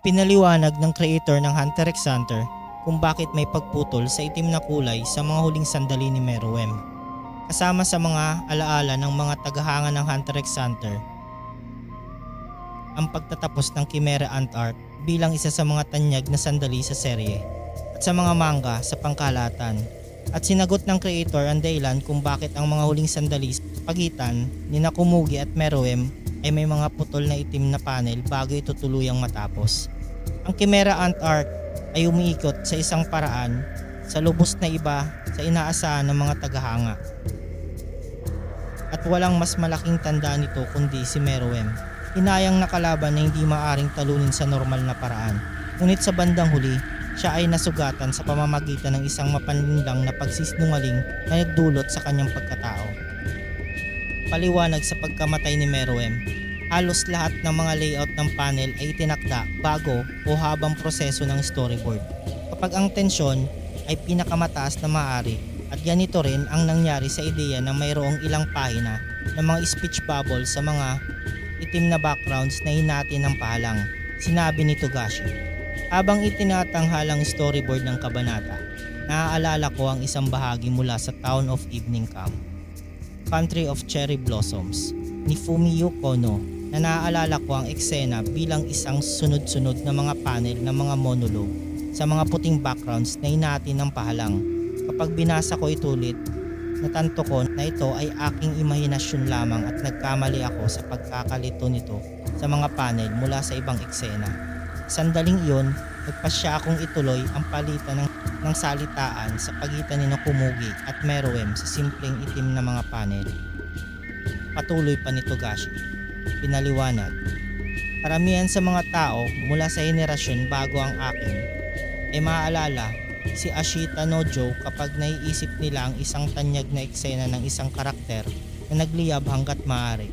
Pinaliwanag ng creator ng Hunter x Hunter kung bakit may pagputol sa itim na kulay sa mga huling sandali ni Meruem. Kasama sa mga alaala ng mga tagahanga ng Hunter x Hunter ang pagtatapos ng Chimera Ant Arc bilang isa sa mga tanyag na sandali sa serye at sa mga manga sa pangkalatan. At sinagot ng creator ang dahilan kung bakit ang mga huling sandali sa pagitan ni Nakumugi at Meruem ay may mga putol na itim na panel bago ito tuluyang matapos. Ang Chimera Ant Arc ay umiikot sa isang paraan sa lubos na iba sa inaasahan ng mga tagahanga. At walang mas malaking tanda nito kundi si Meruem. Hinayang na kalaban na hindi maaring talunin sa normal na paraan. Ngunit sa bandang huli, siya ay nasugatan sa pamamagitan ng isang mapanlinlang na pagsisinungaling na nagdulot sa kanyang pagkatao. Paliwanag sa pagkamatay ni Meruem, halos lahat ng mga layout ng panel ay itinakda bago o habang proseso ng storyboard. Kapag ang tensyon ay pinakamataas na maaari at ganito rin ang nangyari sa ideya na mayroong ilang pahina ng mga speech bubble sa mga itim na backgrounds na hinati ng pahalang, sinabi ni Togashi. Habang itinatanghalang storyboard ng kabanata, naaalala ko ang isang bahagi mula sa Town of Evening Camp, Country of Cherry Blossoms, ni Fumio Kono na naaalala ko ang eksena bilang isang sunod-sunod na mga panel ng mga monologue sa mga puting backgrounds na hinati ng pahalang. Kapag binasa ko ito ulit, natanto ko na ito ay aking imahinasyon lamang at nagkamali ako sa pagkakalito nito sa mga panel mula sa ibang eksena. Sandaling iyon, nagpasya akong ituloy ang palitan ng, ng salitaan sa pagitan ni Nakumugi at Meruem sa simpleng itim na mga panel. Patuloy pa ni Togashi. Pinaliwanag. Karamihan sa mga tao mula sa henerasyon bago ang akin ay maaalala si Ashita Nojo kapag naiisip nila ang isang tanyag na eksena ng isang karakter na nagliyab hanggat maaari.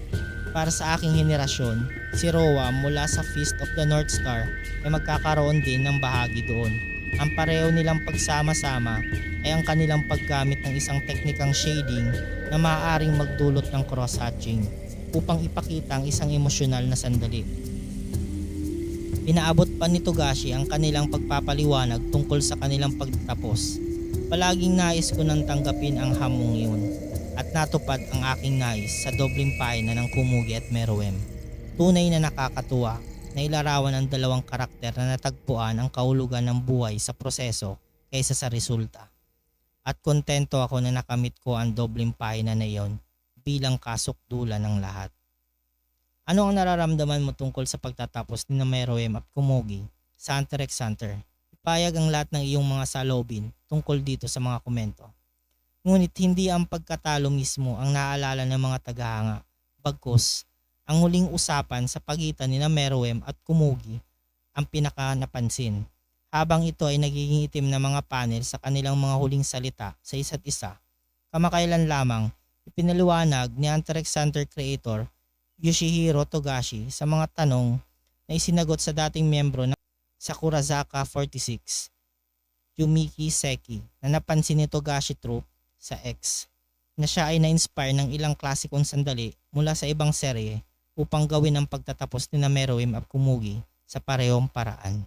Para sa aking henerasyon, si Roa mula sa Feast of the North Star ay magkakaroon din ng bahagi doon. Ang pareho nilang pagsama-sama ay ang kanilang paggamit ng isang teknikang shading na maaaring magdulot ng cross-hatching upang ipakita ang isang emosyonal na sandali. Inaabot pa ni Togashi ang kanilang pagpapaliwanag tungkol sa kanilang pagtatapos. Palaging nais ko nang tanggapin ang hamong iyon at natupad ang aking nais sa dobling pahina ng Kumugi at Meruem. Tunay na nakakatuwa na ilarawan ang dalawang karakter na natagpuan ang kahulugan ng buhay sa proseso kaysa sa resulta. At kontento ako na nakamit ko ang dobling pahina na iyon bilang kasukdulan ng lahat. Ano ang nararamdaman mo tungkol sa pagtatapos ni Meruem at Kumugi sa Hunter x? Ipayag ang lahat ng iyong mga salobin tungkol dito sa mga komento. Ngunit hindi ang pagkatalo mismo ang naalala ng mga tagahanga. Bagkus, ang huling usapan sa pagitan ni Meruem at Kumugi ang pinaka napansin. Habang ito ay nagiging itim na mga panel sa kanilang mga huling salita sa isa't isa. Kamakailan lamang, ipinaliwanag ni Hunter x Hunter creator Yoshihiro Togashi sa mga tanong na isinagot sa dating miyembro ng Sakurazaka 46, Yumiki Seki, na napansin ni Togashi Troop sa X, na siya ay na-inspire ng ilang klasikong sandali mula sa ibang serye upang gawin ang pagtatapos ni Meruem at Kumugi sa parehong paraan.